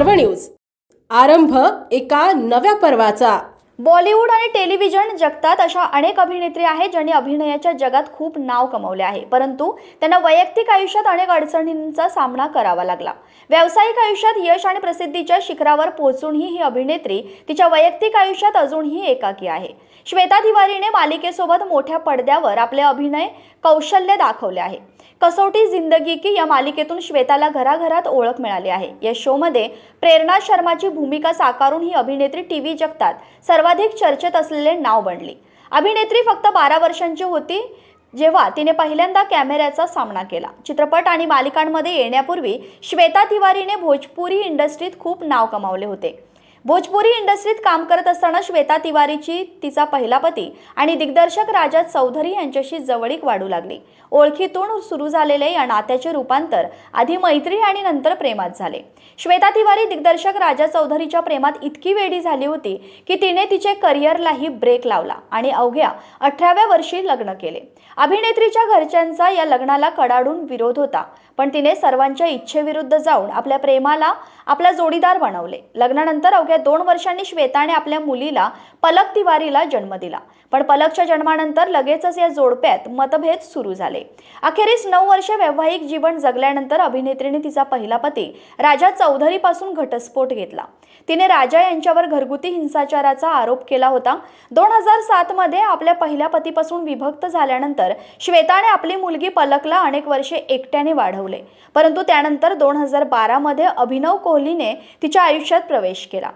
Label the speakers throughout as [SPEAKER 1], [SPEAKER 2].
[SPEAKER 1] पर्व न्यूज. आरंभ एका नव्या पर्वाचा.
[SPEAKER 2] बॉलिवूड आणि टेलिव्हिजन जगतात अशा अनेक अभिनेत्री आहेत ज्यांनी अभिनयाच्या जगात खूप नाव कमवले आहे. परंतु त्यांना वैयक्तिक आयुष्यात अनेक अडचणींचा सामना करावा लागला. व्यावसायिक आयुष्यात यश आणि प्रसिद्धीच्या शिखरावर पोहोचूनही ही अभिनेत्री तिच्या वैयक्तिक आयुष्यात अजूनही एकाकी आहे. श्वेता तिवारीने मालिकेसोबत मोठ्या पडद्यावर आपले अभिनय कौशल्य दाखवले आहे. कसोटी जिंदगी की या मालिकेतून श्वेताला घराघरात ओळख मिळाली आहे. या शोमध्ये प्रेरणा शर्माची भूमिका साकारून ही अभिनेत्री टीव्ही जगतात. सर्वाधिक चर्चेत असलेले नाव बनली. अभिनेत्री फक्त बारा वर्षांची होती जेव्हा तिने पहिल्यांदा कॅमेऱ्याचा सामना केला. चित्रपट आणि मालिकांमध्ये येण्यापूर्वी श्वेता तिवारीने भोजपुरी इंडस्ट्रीत खूप नाव कमावले होते. भोजपुरी इंडस्ट्रीत काम करत असताना श्वेता तिवारीची तिचा पहिला पती आणि दिग्दर्शक राजा चौधरी यांच्याशी जवळीक वाढू लागली. ओळखीतून सुरू झालेले या नात्याचे रूपांतर आधी मैत्री आणि नंतर प्रेमात झाले. श्वेता तिवारी दिग्दर्शक राजा चौधरीच्या प्रेमात इतकी वेडी झाली होती की तिने तिचे करिअरलाही ब्रेक लावला आणि अवघ्या अठराव्या वर्षी लग्न केले. अभिनेत्रीच्या घरच्यांचा या लग्नाला कडाडून विरोध होता पण तिने सर्वांच्या इच्छेविरुद्ध जाऊन आपल्या प्रेमाला आपला जोडीदार बनवले. लग्नानंतर अवघ्या दोन वर्षांनी श्वेताने आपल्या मुलीला पलक तिवारीला जन्म दिला. पण पलकच्या जन्मानंतर लगेचच या जोडप्यात मतभेद सुरू झाले. अखेरीस नऊ वर्ष वैवाहिक जीवन जगल्यानंतर अभिनेत्रीने तिचा पहिला पती राजा चौधरीपासून घटस्फोट घेतला. तिने राजा यांच्यावर घरगुती हिंसाचाराचा आरोप केला होता. दोन हजार सातमध्ये आपल्या पहिल्या पतीपासून विभक्त झाल्यानंतर श्वेताने आपली मुलगी पलकला अनेक वर्षे एकट्याने वाढवले. परंतु त्यानंतर दोन हजार बारामध्ये अभिनव कोहलीने तिच्या आयुष्यात प्रवेश केला.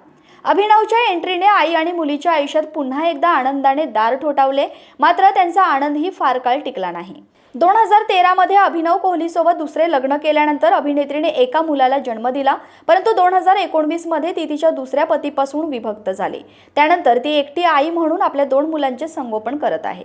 [SPEAKER 2] अभिनवच्या एंट्रीने आई आणि मुलीच्या आयुष्यात पुन्हा एकदा आनंदाने दार ठोठावले. मात्र त्यांचा आनंदही फार काळ टिकला नाही. दोन हजार तेरामध्ये अभिनव कोहलीसोबत दुसरे लग्न केल्यानंतर अभिनेत्रीने एका मुलाला जन्म दिला. परंतु दोन हजार एकोणवीसमध्ये ती तिच्या दुसऱ्या पतीपासून विभक्त झाली. त्यानंतर ती एकटी आई म्हणून आपल्या दोन मुलांचे संगोपन करत आहे.